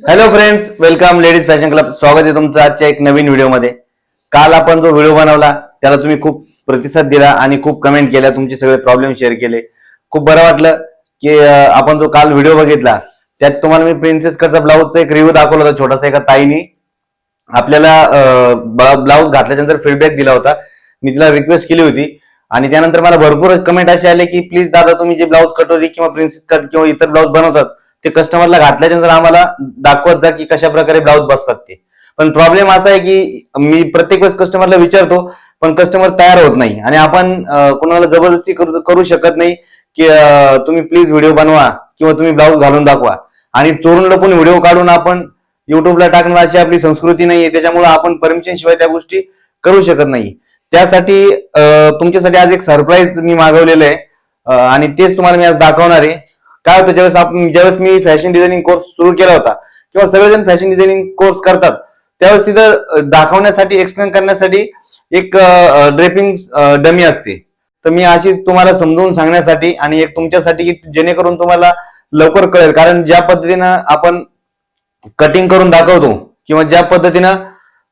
Hello friends welcome ladies fashion club स्वागत आहे तुमचं आजच्या एक नवीन व्हिडिओमध्ये. काल आपण जो व्हिडिओ बनवला त्याला तुम्ही खूप प्रतिसाद दिला आणि खूप कमेंट केल्या तुमचे सगळे प्रॉब्लेम शेअर केले. खूप बरं वाटलं की आपण जो काल व्हिडिओ बघितला त्यात तुम्हाला मी प्रिन्सेस कटचा ब्लाऊजचा एक रिव्ह्यू दाखवला होता छोटासा एका ताईनी. आपल्याला ब्लाऊज घातल्याच्यानंतर फीडबॅक दिला होता मी तिला रिक्वेस्ट केली होती. आणि त्यानंतर मला भरपूर कमेंट असे आले की प्लीज दादा तुम्ही जे ब्लाऊज कटोरी किंवा प्रिन्सेस कट किंवा इतर ब्लाऊज बनवतात ते कस्टमरला घातल्याच्यानंतर आम्हाला दाखवत जा की कशा प्रकारे ब्लाऊज बसतात ते. पण प्रॉब्लेम असा आहे की मी प्रत्येक वेळेस कस्टमरला विचारतो पण कस्टमर तयार होत नाही. आणि आपण कोणाला जबरदस्ती करू शकत नाही की तुम्ही प्लीज व्हिडिओ बनवा किंवा तुम्ही ब्लाऊज घालून दाखवा. आणि चोरून लपून व्हिडिओ काढून आपण युट्यूबला टाकणं अशी आपली संस्कृती नाहीये. त्याच्यामुळे आपण परमिशन शिवाय त्या गोष्टी करू शकत नाही. त्यासाठी तुमच्यासाठी आज एक सरप्राईज मी मागवलेलं आहे. आणि तेच तुम्हाला मी आज दाखवणार आहे. काय होतं ज्यावेळेस आपण ज्यावेळेस मी फॅशन डिझायनिंग कोर्स सुरू केला होता किंवा सगळेजण फॅशन डिझायनिंग कोर्स करतात त्यावेळेस तिथं दाखवण्यासाठी एक्सप्लेन करण्यासाठी एक ड्रेपिंग डमी असते. तर मी अशी तुम्हाला समजून सांगण्यासाठी आणि एक तुमच्यासाठी की जेणेकरून तुम्हाला लवकर कळेल. कारण ज्या पद्धतीनं आपण कटिंग करून दाखवतो किंवा ज्या पद्धतीनं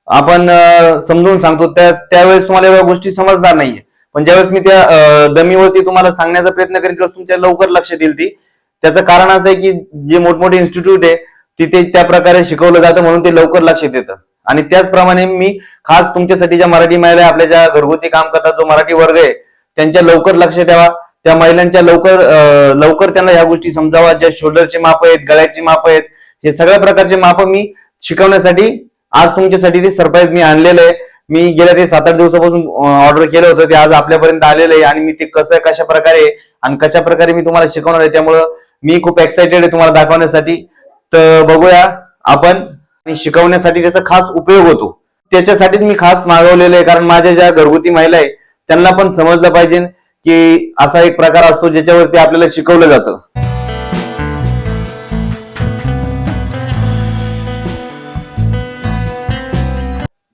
आपण समजून सांगतो त्या त्यावेळेस तुम्हाला एवढ्या गोष्टी समजणार नाहीये. पण ज्यावेळेस मी त्या डमीवरती तुम्हाला सांगण्याचा प्रयत्न करेन तेव्हा तुमच्या लवकर लक्षात येईल ती. त्याचं कारण असं आहे की जे मोठमोठे इन्स्टिट्यूट आहे तिथे त्या प्रकारे शिकवलं जातं म्हणून ते लवकर लक्षात येतं आणि त्याचप्रमाणे मी खास तुमच्यासाठी ज्या मराठी महिला आपल्या ज्या घरगुती काम करतात जो मराठी वर्ग आहे त्यांच्या लवकर लक्ष द्यावा. त्या महिलांच्या लवकर लवकर त्यांना ह्या गोष्टी समजावा. ज्या शोल्डरचे माप आहेत गळ्याची माप आहेत हे सगळ्या प्रकारचे माप मी शिकवण्यासाठी आज तुमच्यासाठी ते सरप्राईज मी आणलेलं आहे. मी गेल्या ते सात आठ दिवसापासून ऑर्डर केलं होतं. ते आज आपल्यापर्यंत आलेलं आहे आणि मी ते कसं कशा प्रकारे आणि कशा प्रकारे मी तुम्हाला शिकवणार आहे त्यामुळं मी खूप एक्सायटेड आहे तुम्हाला दाखवण्यासाठी. तर बघूया आपण शिकवण्यासाठी त्याचा खास उपयोग होतो. त्याच्यासाठीच मी खास मागवलेलं आहे कारण माझ्या ज्या घरगुती महिला आहे त्यांना पण समजलं पाहिजे की असा एक प्रकार असतो ज्याच्यावरती आपल्याला शिकवलं जातं.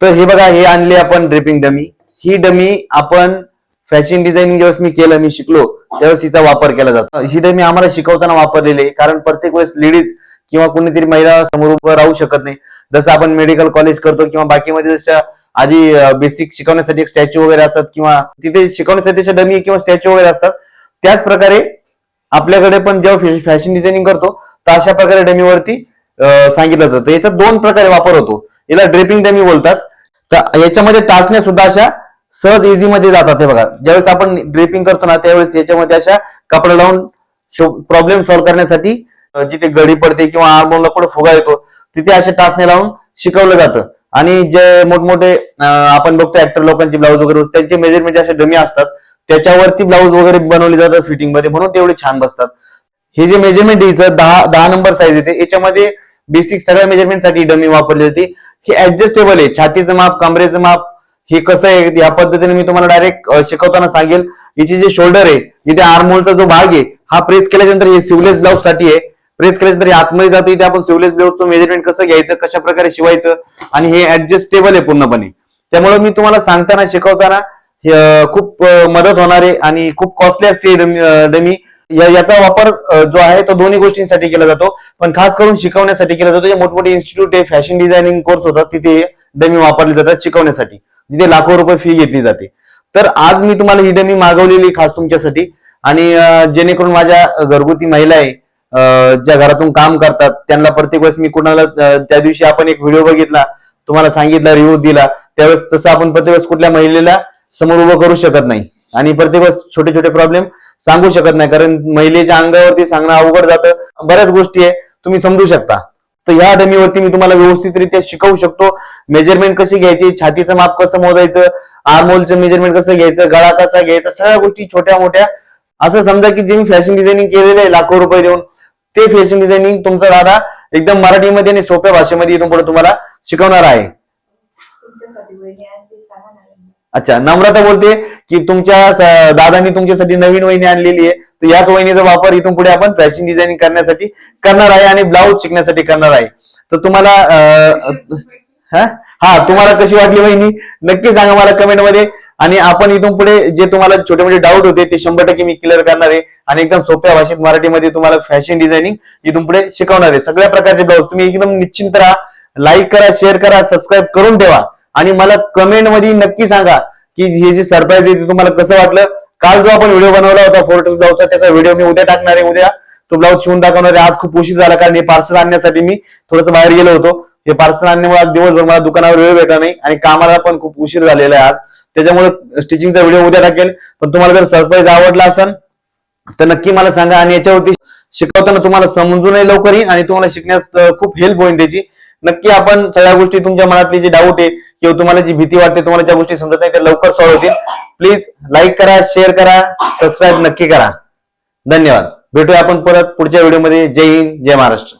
तर हे बघा हे आणले आपण ड्रिपिंग डमी ही डमी आपण फॅशन डिझायनिंग ज्यावेळेस मी केलं मी शिकलो त्यावेळेस हिचा वापर केला जातो. ही डमी आम्हाला शिकवताना वापरलेली आहे. कारण प्रत्येक वेळेस लेडीज किंवा कोणीतरी महिला समोर उभं राहू शकत नाही. जसं आपण मेडिकल कॉलेज करतो किंवा बाकीमध्ये जशा आधी बेसिक शिकवण्यासाठी एक स्टॅच्यू वगैरे असतात किंवा तिथे शिकवण्यासाठी डमी किंवा स्टॅच्यू वगैरे असतात. त्याच प्रकारे आपल्याकडे पण जेव्हा फॅशन डिझायनिंग करतो तर अशा प्रकारे डमीवरती सांगितलं जातं. याचा दोन प्रकारे वापर होतो. याला ड्रेपिंग डमी बोलतात. तर याच्यामध्ये टाचण्या सुद्धा अशा सहज इझी मध्ये जातात हे बघा. ज्यावेळेस आपण ड्रेपिंग करतो ना त्यावेळेस याच्यामध्ये अशा कपडा लावून प्रॉब्लेम सॉल्व्ह करण्यासाठी जिथे गडी पडते किंवा आर्मोनला कुठे फुगा येतो तिथे अशा टाचणे लावून शिकवलं जातं. आणि जे मोठमोठे आपण बघतो ऍक्टर लोकांचे ब्लाऊज वगैरे त्यांचे मेजरमेंट असे डमी असतात त्याच्यावरती ब्लाऊज वगैरे बनवले जातात फिटिंगमध्ये म्हणून तेवढे छान बसतात. हे जे मेजरमेंट याचं दहा दहा नंबर साईज येते. याच्यामध्ये बेसिक सगळ्या मेजरमेंटसाठी डमी वापरली जाते. हे ऍडजस्टेबल आहे. छातीचं माप कमरेचं माप हे कसं आहे या पद्धतीने मी तुम्हाला डायरेक्ट शिकवताना सांगेल. हिची जे शोल्डर आहे इथे आर्मोलचा जो भाग आहे हा प्रेस केल्यानंतर हे सिवलेस ब्लाऊजसाठी आहे. प्रेस केल्यानंतर हे आतमध्ये जातं इथे आपण सिवलेस ब्लाऊजचं मेजरमेंट कसं घ्यायचं कशा प्रकारे शिवायचं आणि हे ऍडजस्टेबल आहे पूर्णपणे. त्यामुळे मी तुम्हाला सांगताना शिकवताना खूप मदत होणार आहे आणि खूप कॉस्टली असते डमी याचा वापर जो आहे तो दोन्ही गोष्टींसाठी केला जातो. पण खास करून शिकवण्यासाठी केला जातो जे मोठमोठे इन्स्टिट्यूट आहे फॅशन डिझायनिंग कोर्स होतात तिथे डमी वापरले जातात शिकवण्यासाठी. जिथे लाखो रुपये फी घेतली जाते. तर आज मी तुम्हाला ही डमी मागवलेली खास तुमच्यासाठी. आणि जेणेकरून माझ्या घरगुती महिला आहे ज्या घरातून काम करतात त्यांना प्रत्येक वेळेस मी कुणाला त्या दिवशी आपण एक व्हिडिओ बघितला तुम्हाला सांगितला रिव्ह्यू दिला त्यावेळेस तसं आपण प्रत्येक वेळेस कुठल्या महिलेला समोर उभं करू शकत नाही. आणि प्रत्येक वेळेस छोटे छोटे प्रॉब्लेम सांगू शकत नाही कारण महिलेच्या अंगावरती सांगणं अवघड जातं. बऱ्याच गोष्टी आहे तुम्ही समजू शकता. तर ह्या डमीवरती मी तुम्हाला व्यवस्थितरित्या शिकवू शकतो. मेजरमेंट कशी घ्यायची? छातीचं माप कसं मोजायचं? आर्मोलचं मेजरमेंट कसं घ्यायचं? गळा कसा घ्यायचा? सगळ्या गोष्टी छोट्या मोठ्या. असं समजा की जे मी फॅशन डिझायनिंग केलेलं आहे लाखो रुपये देऊन ते फॅशन डिझायनिंग तुमचा दादा एकदम मराठीमध्ये आणि सोप्या भाषेमध्ये इथून पुढे तुम्हाला शिकवणार आहे. अच्छा नम्रता बोलते. की तुमच्या दादानी दादांनी तुमच्यासाठी नवीन वहिनी आणलेली आहे. तर याच वहिनीचा वापर इथून पुढे आपण फॅशन डिझायनिंग करण्यासाठी करणार आहे आणि ब्लाऊज शिकण्यासाठी करणार आहे. तर तुम्हाला हा? हा तुम्हाला कशी वाटली वहिनी? नक्की सांगा मला कमेंटमध्ये आणि आपण इथून पुढे जे तुम्हाला छोटे मोठे डाऊट होते ते शंभर टक्के मी क्लिअर करणार आहे. आणि एकदम सोप्या भाषेत मराठीमध्ये तुम्हाला फॅशन डिझायनिंग इथून पुढे शिकवणार आहे. सगळ्या प्रकारचे ब्लाऊज तुम्ही एकदम निश्चिंत राहा. लाईक करा शेअर करा सबस्क्राईब करून ठेवा. आणि मला कमेंटमध्ये नक्की सांगा की हे जे सरप्राईज आहे ते तुम्हाला कसं वाटलं? काल जो आपण व्हिडिओ बनवला होता फोर्टस ब्लाऊजचा त्याचा व्हिडिओ मी उद्या टाकणार आहे उद्या. तो ब्लाऊज शिवून टाकणार आहे. आज खूप उशीर झाला कारण हे पार्सल आणण्यासाठी मी थोडंसं बाहेर गेलो होतो. हे पार्सल आणण्यामुळे आज दिवसभर मला दुकानावर वेळ भेटला नाही आणि कामाला पण खूप उशीर झालेला आहे आज. त्याच्यामुळे स्टिचिंगचा व्हिडिओ उद्या टाकेल. पण तुम्हाला जर सरप्राईज आवडला असेल तर नक्की मला सांगा. आणि याच्यावरती शिकवताना तुम्हाला समजूनही लवकर येईल आणि तुम्हाला शिकण्यास खूप हेल्प होईल त्याची. नक्की आपण सगळ्या गोष्टी तुमच्या मनातली जे डाऊट आहे किंवा तुम्हाला जी भीती वाटते तुम्हाला ज्या गोष्टी समजत नाही त्या लवकर सॉल्व्ह होतील. प्लीज लाईक करा शेअर करा सबस्क्राईब नक्की करा. धन्यवाद. भेटूया आपण परत पुढच्या व्हिडिओमध्ये जय हिंद जय महाराष्ट्र.